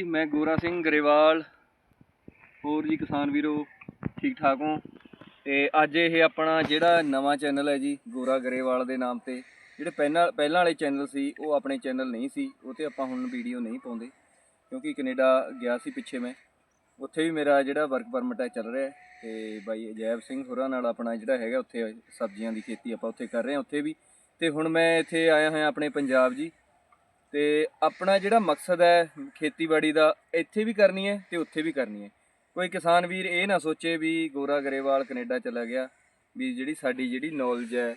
ਜੀ, ਮੈਂ ਗੋਰਾ ਸਿੰਘ ਗਰੇਵਾਲ, ਹੋਰ ਜੀ ਕਿਸਾਨ ਵੀਰੋ, ਠੀਕ ਠਾਕ ਹੋ? ਤੇ ਅੱਜ ਇਹ ਆਪਣਾ ਜਿਹੜਾ ਨਵਾਂ ਚੈਨਲ ਹੈ ਜੀ, ਗੋਰਾ ਗਰੇਵਾਲ ਦੇ ਨਾਮ ਤੇ, ਜਿਹੜੇ ਪਹਿਲਾਂ ਪਹਿਲਾਂ ਵਾਲੇ ਚੈਨਲ ਸੀ, ਉਹ ਆਪਣੇ ਚੈਨਲ ਨਹੀਂ ਸੀ, ਉਹ ਤੇ ਆਪਾਂ ਹੁਣ ਵੀਡੀਓ ਨਹੀਂ ਪਾਉਂਦੇ, ਕਿਉਂਕਿ ਕੈਨੇਡਾ ਗਿਆ ਸੀ ਪਿੱਛੇ ਮੈਂ। ਉੱਥੇ ਵੀ ਮੇਰਾ ਜਿਹੜਾ ਵਰਕ ਪਰਮਿਟ ਹੈ, ਚੱਲ ਰਿਹਾ ਹੈ, ਤੇ ਬਾਈ ਅਜੈਬ ਸਿੰਘ ਹੋਰਾਂ ਨਾਲ ਆਪਣਾ ਜਿਹੜਾ ਹੈਗਾ, ਉੱਥੇ ਸਬਜ਼ੀਆਂ ਦੀ ਖੇਤੀ ਆਪਾਂ ਉੱਥੇ ਕਰ ਰਹੇ ਹਾਂ, ਉੱਥੇ ਵੀ। ਤੇ ਹੁਣ ਮੈਂ ਇੱਥੇ ਆਇਆ ਹੋਇਆ ਆਪਣੇ ਪੰਜਾਬ ਜੀ ਤੇ ਆਪਣਾ ਜਿਹੜਾ ਮਕਸਦ ਹੈ ਖੇਤੀਬਾੜੀ ਦਾ, ਇੱਥੇ ਵੀ ਕਰਨੀ ਹੈ ਤੇ ਉੱਥੇ ਵੀ ਕਰਨੀ ਹੈ। ਕੋਈ ਕਿਸਾਨ ਵੀਰ ਇਹ ਨਾ ਸੋਚੇ ਵੀ ਗੋਰਾ ਗਰੇਵਾਲ ਕੈਨੇਡਾ ਚਲਾ ਗਿਆ, ਵੀ ਜਿਹੜੀ ਸਾਡੀ ਜਿਹੜੀ ਨੌਲੇਜ ਹੈ,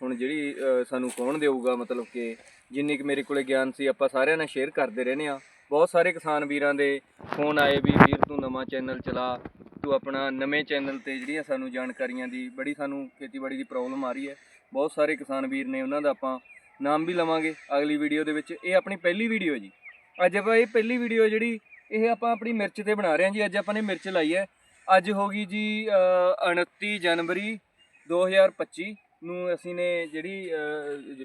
ਹੁਣ ਜਿਹੜੀ ਸਾਨੂੰ ਕੌਣ ਦੇਊਗਾ, ਮਤਲਬ ਕਿ ਜਿੰਨੀ ਕਿ ਮੇਰੇ ਕੋਲੇ ਗਿਆਨ ਸੀ, ਆਪਾਂ ਸਾਰਿਆਂ ਨਾਲ ਸ਼ੇਅਰ ਕਰਦੇ ਰਹਿੰਦੇ ਆ ਬਹੁਤ ਸਾਰੇ ਕਿਸਾਨ ਵੀਰਾਂ ਦੇ ਫੋਨ ਆਏ ਵੀ, ਵੀਰ, ਤੂੰ ਨਵਾਂ ਚੈਨਲ ਚਲਾ, ਤੂੰ ਆਪਣਾ ਨਵੇਂ ਚੈਨਲ ਤੇ ਜਿਹੜੀਆਂ ਸਾਨੂੰ ਜਾਣਕਾਰੀਆਂ ਦੀ, ਬੜੀ ਸਾਨੂੰ ਖੇਤੀਬਾੜੀ ਦੀ ਪ੍ਰੋਬਲਮ ਆ ਰਹੀ ਹੈ। ਬਹੁਤ ਸਾਰੇ ਕਿਸਾਨ ਵੀਰ ਨੇ ਉਹਨਾਂ ਦਾ ਆਪਾਂ ਨਾਮ ਵੀ ਲਵਾਂਗੇ ਅਗਲੀ ਵੀਡੀਓ ਦੇ ਵਿੱਚ। ਇਹ ਆਪਣੀ ਪਹਿਲੀ ਵੀਡੀਓ ਜੀ। ਅੱਜ ਆਪਾਂ ਇਹ ਪਹਿਲੀ ਵੀਡੀਓ ਜਿਹੜੀ ਇਹ ਆਪਾਂ ਆਪਣੀ ਮਿਰਚ ਤੇ ਬਣਾ ਰਹੇ ਹਾਂ ਜੀ। ਅੱਜ ਆਪਾਂ ਨੇ ਮਿਰਚ ਲਾਈ ਹੈ। ਅੱਜ ਹੋ ਗਈ ਜੀ ਅ, 29 ਜਨਵਰੀ 2025 ਨੂੰ ਅਸੀਂ ਨੇ ਜਿਹੜੀ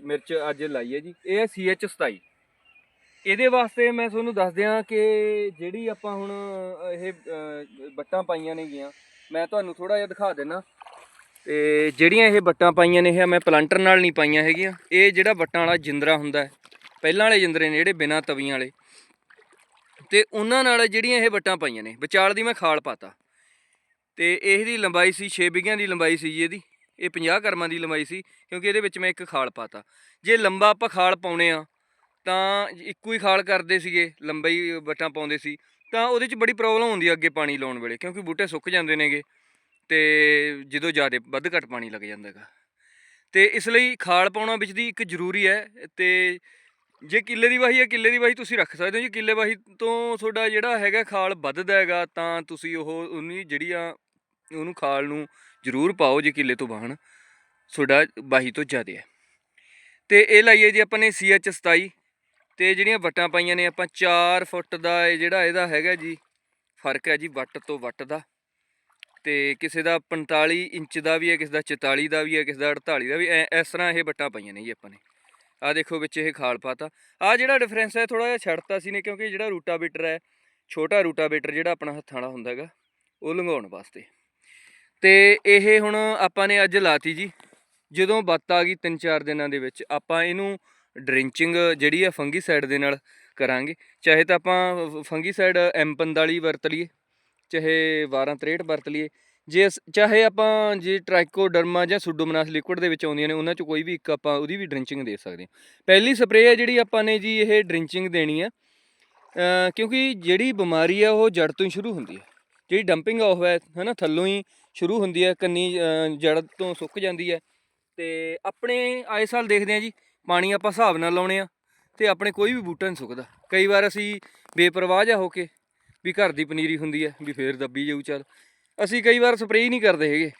ਮਿਰਚ ਅੱਜ ਲਾਈ ਹੈ ਜੀ। ਇਹ ਹੈ CH 27 ਇਹਦੇ ਵਾਸਤੇ ਮੈਂ ਤੁਹਾਨੂੰ ਦੱਸ ਦਿਆਂ ਕਿ ਜਿਹੜੀ ਆਪਾਂ ਹੁਣ ਇਹ ਅ, ਬੱਟਾਂ ਪਾਈਆਂ ਨੇ ਗੀਆਂ ਮੈਂ ਤੁਹਾਨੂੰ ਥੋੜਾ ਜਿਹਾ ਦਿਖਾ ਦੇਣਾ ਤੇ ਜਿਹੜੀਆਂ ਇਹ ਵੱਟਾਂ ਪਾਈਆਂ ਨੇ, ਇਹ ਮੈਂ ਪਲਾਂਟਰ ਨਾਲ ਨਹੀਂ ਪਾਈਆਂ ਹੈਗੀਆਂ। ਇਹ ਜਿਹੜਾ ਵੱਟਾਂ ਵਾਲਾ ਜਿੰਦਰਾ ਹੁੰਦਾ ਹੈ, ਪਹਿਲਾਂ ਵਾਲੇ ਜਿੰਦਰੇ ਨੇ, ਜਿਹੜੇ ਬਿਨਾਂ ਤਵੀਆਂ ਵਾਲੇ। ਤੇ ਉਹਨਾਂ ਨਾਲ ਜਿਹੜੀਆਂ ਇਹ ਵੱਟਾਂ ਪਾਈਆਂ ਨੇ, ਵਿਚਾਲ ਦੀ ਮੈਂ ਖਾਲ ਪਾਤਾ। ਤੇ ਇਹਦੀ ਲੰਬਾਈ ਸੀ 6 ਵਿਗਿਆਂ ਦੀ ਲੰਬਾਈ ਸੀ ਜੀ ਇਹਦੀ। ਇਹ 50 ਕਰਮਾਂ ਦੀ ਲੰਬਾਈ ਸੀ, ਕਿਉਂਕਿ ਇਹਦੇ ਵਿੱਚ ਮੈਂ ਇੱਕ ਖਾਲ ਪਾਤਾ। ਜੇ ਲੰਬਾ ਆਪਾਂ ਖਾਲ ਪਾਉਣੇ ਆ, ਤਾਂ ਇੱਕੋ ਹੀ ਖਾਲ ਕਰਦੇ ਸੀਗੇ ਲੰਬਾਈ ਵੱਟਾਂ ਪਾਉਂਦੇ ਸੀ। ਤਾਂ ਉਹਦੇ 'ਚ ਬੜੀ ਪ੍ਰੋਬਲਮ ਹੁੰਦੀ ਆ ਅੱਗੇ ਪਾਣੀ ਲਾਉਣ ਵੇਲੇ, ਕਿਉਂਕਿ ਬੂਟੇ ਸੁੱਕ ਜਾਂਦੇ ਨੇਗੇ। ਤੇ ਜਦੋਂ ਜ਼ਿਆਦਾ ਵੱਧ ਘੱਟ ਪਾਣੀ ਲੱਗ ਜਾਂਦਾ ਹੈਗਾ ਤੇ ਇਸ ਲਈ ਖਾਲ ਪਾਉਣਾ ਵਿੱਚ ਦੀ ਇੱਕ ਜ਼ਰੂਰੀ ਹੈ ਤੇ ਜੇ ਕਿੱਲੇ ਦੀ ਵਾਹੀ ਹੈ, ਕਿੱਲੇ ਦੀ ਵਾਹੀ ਤੁਸੀਂ ਰੱਖ ਸਕਦੇ ਹੋ ਜੀ। ਕਿੱਲੇ ਵਾਹੀ ਤੋਂ ਤੁਹਾਡਾ ਜਿਹੜਾ ਹੈਗਾ ਖਾਲ ਵੱਧਦਾ ਹੈਗਾ, ਤਾਂ ਤੁਸੀਂ ਉਹ ਉਹਨੀ ਜਿਹੜੀਆਂ ਉਹਨੂੰ ਖਾਲ ਨੂੰ ਜ਼ਰੂਰ ਪਾਓ ਜੇ ਕਿੱਲੇ ਤੋਂ ਬਾਹਣ ਤੁਹਾਡਾ ਵਾਹੀ ਤੋਂ ਜ਼ਿਆਦਾ ਹੈ। ਤੇ ਇਹ ਲਾਈਏ ਜੀ ਆਪਾਂ ਨੇ CH 27 ਤੇ ਜਿਹੜੀਆਂ ਵੱਟਾਂ ਪਾਈਆਂ ਨੇ ਆਪਾਂ 4 ਫੁੱਟ ਦਾ ਇਹ ਜਿਹੜਾ ਇਹਦਾ ਹੈਗਾ ਜੀ, ਫ਼ਰਕ ਹੈ ਜੀ ਵੱਟ ਤੋਂ ਵੱਟ ਦਾ। ਤੇ ਕਿਸੇ ਦਾ 45 ਇੰਚ ਦਾ ਵੀ ਹੈ, ਕਿਸੇ ਦਾ 44 ਦਾ ਵੀ ਹੈ, ਕਿਸੇ ਦਾ 48 ਦਾ ਵੀ ਐ, ਇਸ ਤਰ੍ਹਾਂ ਇਹ ਵੱਟਾਂ ਪਾਈਆਂ ਨੇ ਜੀ ਆਪਾਂ ਨੇ। ਆ ਦੇਖੋ ਵਿੱਚ ਇਹ ਖਾਲ ਪਾਤਾ ਆ ਜਿਹੜਾ ਡਿਫਰੈਂਸ ਹੈ ਥੋੜਾ ਜਿਹਾ ਛੱਡਤਾ ਸੀ ਨੇ, ਕਿਉਂਕਿ ਜਿਹੜਾ ਰੂਟਾਵੇਟਰ ਹੈ, ਛੋਟਾ ਰੂਟਾਵੇਟਰ ਜਿਹੜਾ ਆਪਣਾ ਹੱਥਾਂ ਵਾਲਾ ਹੁੰਦਾ ਹੈਗਾ, ਉਹ ਲੰਘਾਉਣ ਵਾਸਤੇ। ਤੇ ਇਹ ਹੁਣ ਆਪਾਂ ਨੇ ਅੱਜ ਲਾਤੀ ਜੀ, ਜਦੋਂ ਬੱਤ ਆ ਗਈ 3-4 ਦਿਨਾਂ ਦੇ ਵਿੱਚ, ਆਪਾਂ ਇਹਨੂੰ ਡਰਿੰਚਿੰਗ ਜਿਹੜੀ ਆ ਫੰਗੀਸਾਈਡ ਦੇ ਨਾਲ ਕਰਾਂਗੇ। ਚਾਹੇ ਤਾਂ ਆਪਾਂ ਫੰਗੀਸਾਈਡ M45 ਵਰਤ ਲਈਏ। ਚਾਹੇ 1263 ਵਰਤ ਲਈਏ, ਜੇ ਅਸ- ਚਾਹੇ ਆਪਾਂ ਜੇ ਟ੍ਰਾਈਕੋਡਰਮਾ ਜਾਂ ਸੁਡੋਮਨਾਸ ਲਿਕੁਇਡ ਦੇ ਵਿੱਚ ਆਉਂਦੀਆਂ ਨੇ, ਉਹਨਾਂ ਚ ਕੋਈ ਵੀ ਇੱਕ ਆਪਾਂ ਉਹਦੀ ਵੀ ਡਰਿੰਚਿੰਗ ਦੇ ਸਕਦੇ ਹਾਂ। ਪਹਿਲੀ ਸਪਰੇਅ ਹੈ ਜਿਹੜੀ ਆਪਾਂ ਨੇ ਜੀ ਇਹ ਡਰਿੰਚਿੰਗ ਦੇਣੀ ਆ ਕਿਉਂਕਿ ਜਿਹੜੀ ਬਿਮਾਰੀ ਆ ਉਹ ਜੜ ਤੋਂ ਹੀ ਸ਼ੁਰੂ ਹੁੰਦੀ ਹੈ। ਜਿਹੜੀ ਡੰਪਿੰਗ ਆਫ ਹੈ, ਹਨਾ, ਥੱਲੋਂ ਹੀ ਸ਼ੁਰੂ ਹੁੰਦੀ ਹੈ, ਕੰਨੀ ਜੜ ਤੋਂ ਸੁੱਕ ਜਾਂਦੀ ਹੈ। ਤੇ ਆਪਣੇ ਆਏ ਸਾਲ ਦੇਖਦੇ ਆ ਜੀ, ਪਾਣੀ ਆਪਾਂ ਹਿਸਾਬ ਨਾਲ ਲਾਉਣੇ ਆ ਤੇ ਆਪਣੇ ਕੋਈ ਵੀ ਬੂਟਾ ਨਹੀਂ ਸੁੱਕਦਾ। ਕਈ ਵਾਰ ਅਸੀਂ ਬੇਪਰਵਾਹ ਜਿਹਾ ਹੋ ਕੇ ਵੀ ਘਰ ਦੀ ਪਨੀਰੀ ਹੁੰਦੀ ਹੈ, ਵੀ ਫੇਰ ਦੱਬੀ ਜਾਊ, ਚੱਲ। ਅਸੀਂ ਕਈ ਵਾਰ ਸਪਰੇਅ ਨਹੀਂ ਕਰਦੇ ਹੈਗੇ।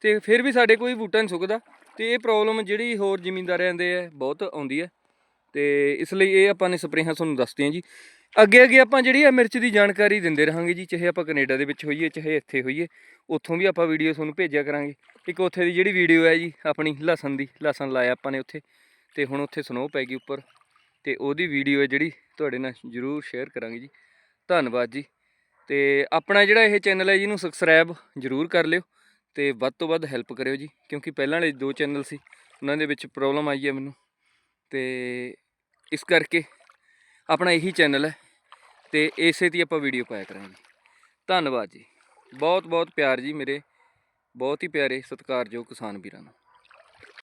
ਤੇ ਫਿਰ ਵੀ ਸਾਡੇ ਕੋਈ ਬੂਟਾ ਨਹੀਂ ਸੁੱਕਦਾ। ਤੇ ਇਹ ਪ੍ਰੋਬਲਮ ਜਿਹੜੀ ਹੋਰ ਜ਼ਿਮੀਂਦਾਰਾਂ ਦੇ ਹੈ ਬਹੁਤ ਆਉਂਦੀ ਹੈ। ਤੇ ਇਸ ਲਈ ਇਹ ਆਪਾਂ ਨੇ ਸਪਰੇਹਾਂ ਤੁਹਾਨੂੰ ਦੱਸਦੇ ਹਾਂ ਜੀ। ਅੱਗੇ ਅੱਗੇ ਆਪਾਂ ਜਿਹੜੀ ਆ ਮਿਰਚ ਦੀ ਜਾਣਕਾਰੀ ਦਿੰਦੇ ਰਹਾਂਗੇ ਜੀ, ਚਾਹੇ ਆਪਾਂ ਕੈਨੇਡਾ ਦੇ ਵਿੱਚ ਹੋਈਏ, ਚਾਹੇ ਇੱਥੇ ਹੋਈਏ, ਉੱਥੋਂ ਵੀ ਆਪਾਂ ਵੀਡੀਓ ਤੁਹਾਨੂੰ ਭੇਜਿਆ ਕਰਾਂਗੇ। ਇੱਕ ਉੱਥੇ ਦੀ ਜਿਹੜੀ ਵੀਡੀਓ ਹੈ ਜੀ, ਆਪਣੀ ਲਸਣ ਦੀ, ਲਸਣ ਲਾਇਆ ਆਪਾਂ ਨੇ ਉੱਥੇ। ਤੇ ਹੁਣ ਉੱਥੇ ਸਨੋ ਪੈ ਗਈ ਉੱਪਰ। ਤੇ ਉਹਦੀ ਵੀਡੀਓ ਹੈ ਜਿਹੜੀ ਤੁਹਾਡੇ ਨਾਲ ਜ਼ਰੂਰ ਸ਼ੇਅਰ ਕਰਾਂਗੇ ਜੀ। ਧੰਨਵਾਦ ਜੀ। ਤੇ ਆਪਣਾ ਜਿਹੜਾ ਇਹ ਚੈਨਲ ਹੈ ਜੀ ਨੂੰ ਸਬਸਕ੍ਰਾਈਬ ਜ਼ਰੂਰ ਕਰ ਲਿਓ ਤੇ ਵੱਧ ਤੋਂ ਵੱਧ ਹੈਲਪ ਕਰਿਓ ਜੀ, ਕਿਉਂਕਿ ਪਹਿਲਾਂ ਵਾਲੇ ਦੋ ਚੈਨਲ ਸੀ, ਉਹਨਾਂ ਦੇ ਵਿੱਚ ਪ੍ਰੋਬਲਮ ਆਈ ਹੈ ਮੈਨੂੰ। ਤੇ ਇਸ ਕਰਕੇ ਆਪਣਾ ਇਹੀ ਚੈਨਲ ਹੈ ਤੇ ਇਸੇ ਤੇ ਆਪਾਂ ਵੀਡੀਓ ਪਾਇਆ ਕਰਾਂਗੇ। ਧੰਨਵਾਦ ਜੀ। ਬਹੁਤ ਬਹੁਤ ਪਿਆਰ ਜੀ ਮੇਰੇ, ਬਹੁਤ ਹੀ ਪਿਆਰੇ ਸਤਿਕਾਰਯੋਗ ਕਿਸਾਨ ਵੀਰਾਂ ਨੂੰ।